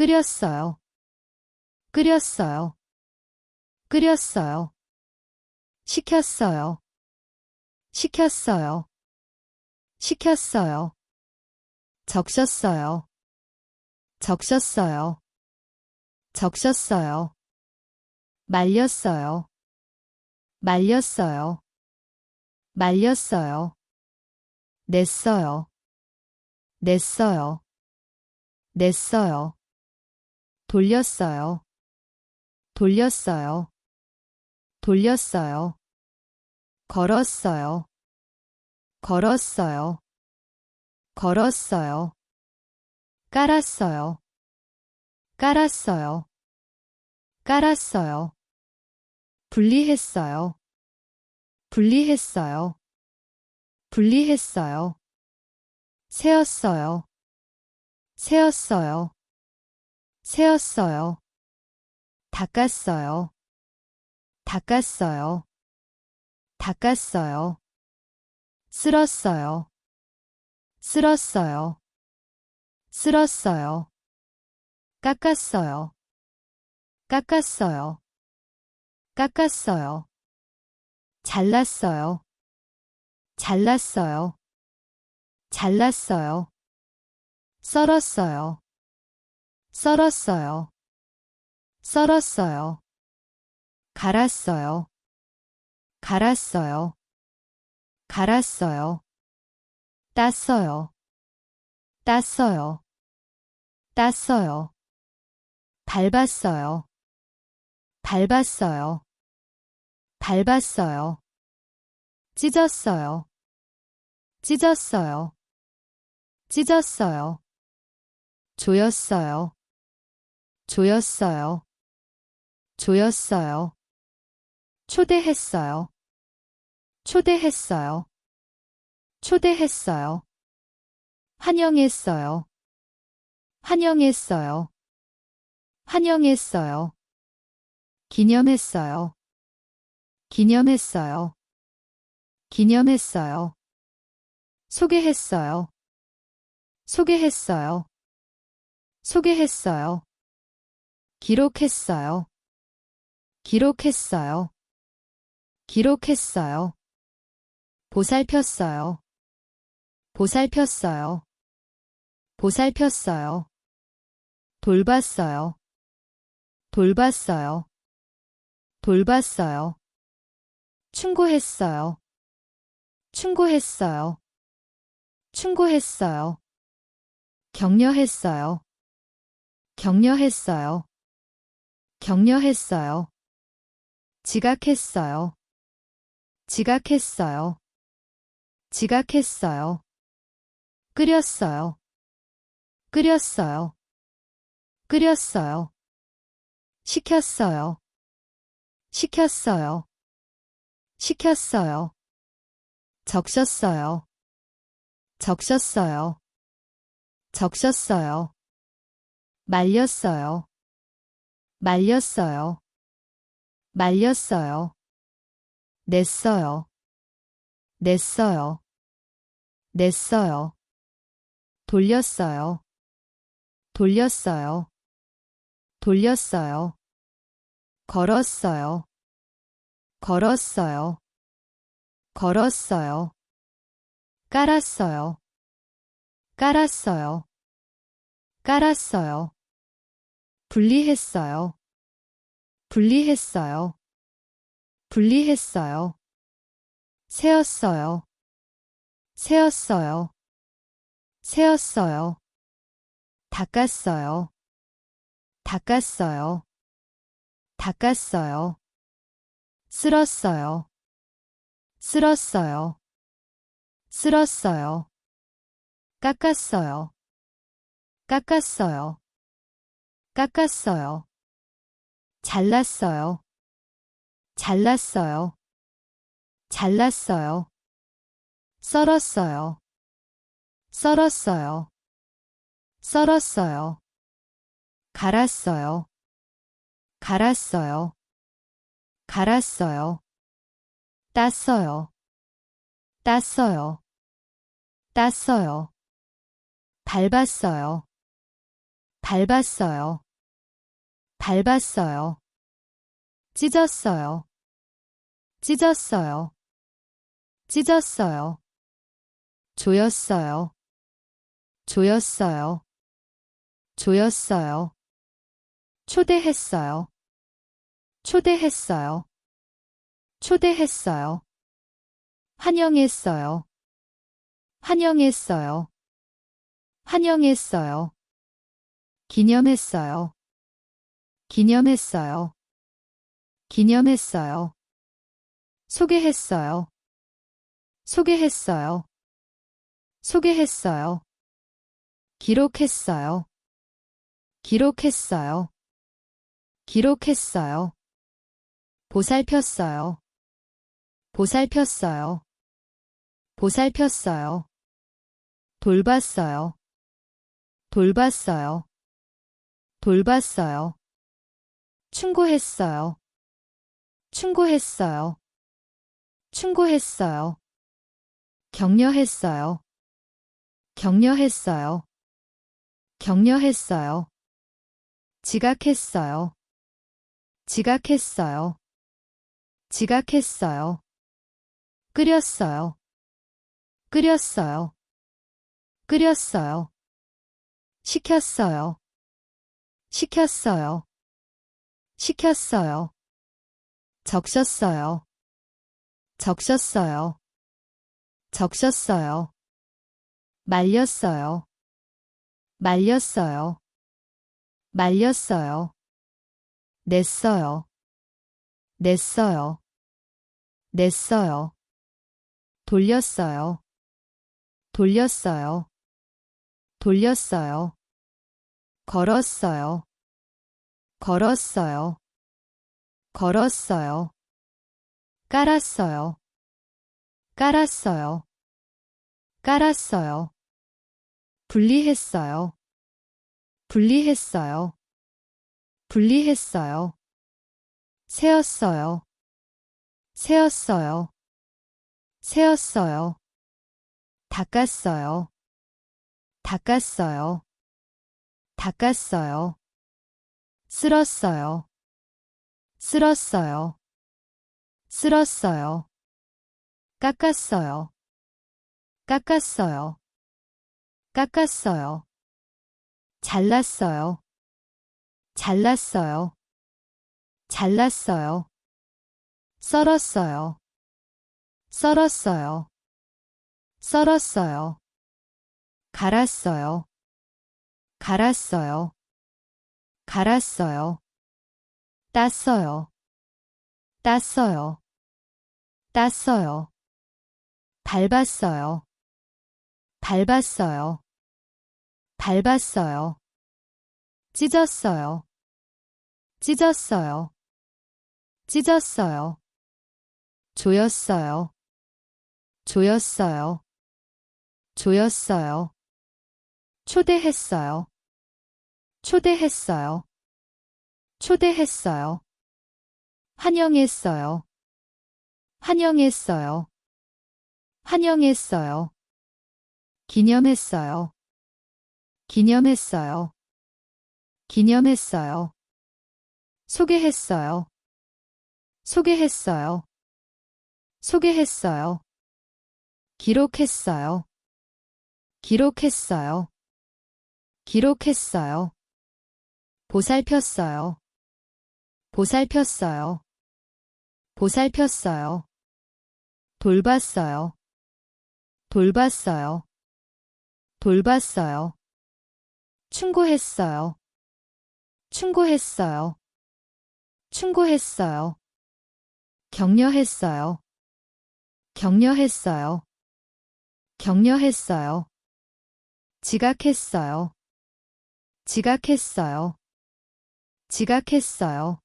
끓였어요. 끓였어요. 끓였어요. 시켰어요. 시켰어요. 시켰어요. 적셨어요. 적셨어요. 적셨어요. 말렸어요. 말렸어요. 말렸어요. 냈어요. 냈어요. 냈어요. 돌렸어요. 돌렸어요. 돌렸어요. 걸었어요. 걸었어요. 걸었어요. 깔았어요. 깔았어요. 깔았어요. 분리했어요. 분리했어요. 분리했어요. 세었어요. 세었어요. 세었어요. 닦았어요. 닦았어요. 닦았어요. 쓸었어요. 쓸었어요. 쓸었어요. 깎았어요. 깎았어요. 깎았어요. 잘랐어요. 잘랐어요. 잘랐어요. 썰었어요. 썰었어요. 썰었어요. 갈았어요. 갈았어요. 갈았어요. 땄어요. 땄어요. 땄어요. 밟았어요. 밟았어요. 밟았어요. 찢었어요. 찢었어요. 찢었어요. 조였어요. 조였어요. 조였어요. 초대했어요. 초대했어요. 초대했어요. 환영했어요. 환영했어요. 환영했어요. 기념했어요. 기념했어요. 기념했어요. 소개했어요. 소개했어요. 소개했어요. 기록했어요. 기록했어요. 기록했어요. 보살폈어요. 보살폈어요. 보살폈어요. 돌봤어요. 돌봤어요. 돌봤어요. 충고했어요. 충고했어요. 충고했어요. 격려했어요. 격려했어요. 격려했어요. 지각했어요. 지각했어요. 지각했어요. 끓였어요. 끓였어요. 끓였어요. 시켰어요. 시켰어요. 시켰어요. 적셨어요. 적셨어요. 적셨어요. 말렸어요. 말렸어요. 말렸어요. 냈어요. 냈어요. 냈어요. 돌렸어요. 돌렸어요. 돌렸어요. 걸었어요. 걸었어요. 걸었어요. 깔았어요. 깔았어요. 깔았어요. 분리했어요. 분리했어요. 분리했어요. 세었어요. 세었어요. 세었어요. 닦았어요. 닦았어요. 닦았어요. 쓸었어요. 쓸었어요. 쓸었어요. 깎았어요. 깎았어요. 깎았어요. 잘랐어요. 잘랐어요. 잘랐어요. 썰었어요. 썰었어요. 썰었어요. 갈았어요. 갈았어요. 갈았어요. 땄어요. 땄어요. 땄어요. 밟았어요. 밟았어요. 밟았어요. 찢었어요. 찢었어요. 찢었어요. 조였어요. 조였어요. 조였어요. 초대했어요. 초대했어요. 초대했어요. 환영했어요. 환영했어요. 환영했어요. 기념했어요. 기념했어요. 기념했어요. 소개했어요. 소개했어요. 소개했어요. 기록했어요. 기록했어요. 기록했어요. 보살폈어요. 보살폈어요. 보살폈어요. 돌봤어요. 돌봤어요. 돌봤어요. 충고했어요. 충고했어요. 충고했어요. 격려했어요. 격려했어요. 격려했어요. 지각했어요. 지각했어요. 지각했어요. 끓였어요. 끓였어요. 끓였어요. 시켰어요. 시켰어요. 시켰어요. 적셨어요. 적셨어요. 적셨어요. 말렸어요. 말렸어요. 말렸어요. 냈어요. 냈어요. 냈어요. 돌렸어요. 돌렸어요. 돌렸어요. 걸었어요. 걸었어요. 걸었어요. 깔았어요. 깔았어요. 깔았어요. 분리했어요. 분리했어요. 분리했어요. 세었어요. 세었어요. 세었어요. 닦았어요. 닦았어요. 닦았어요. 쓸었어요. 쓸었어요. 쓸었어요. 깎았어요. 깎았어요. 깎았어요. 잘랐어요. 잘랐어요. 잘랐어요. 썰었어요. 썰었어요. 썰었어요. 갈았어요. 갈았어요. 갈았어요. 땄어요. 땄어요. 땄어요. 밟았어요. 밟았어요. 밟았어요. 찢었어요. 찢었어요. 찢었어요. 조였어요. 조였어요. 조였어요. 초대했어요. 초대했어요. 초대했어요. 환영했어요. 환영했어요. 환영했어요. 기념했어요. 기념했어요. 기념했어요. 소개했어요. 소개했어요. 소개했어요. 기록했어요. 기록했어요. 기록했어요. 보살폈어요. 보살폈어요. 보살폈어요. 돌봤어요. 돌봤어요. 돌봤어요. 충고했어요. 충고했어요. 충고했어요. 격려했어요. 격려했어요. 격려했어요. 지각했어요. 지각했어요. 지각했어요.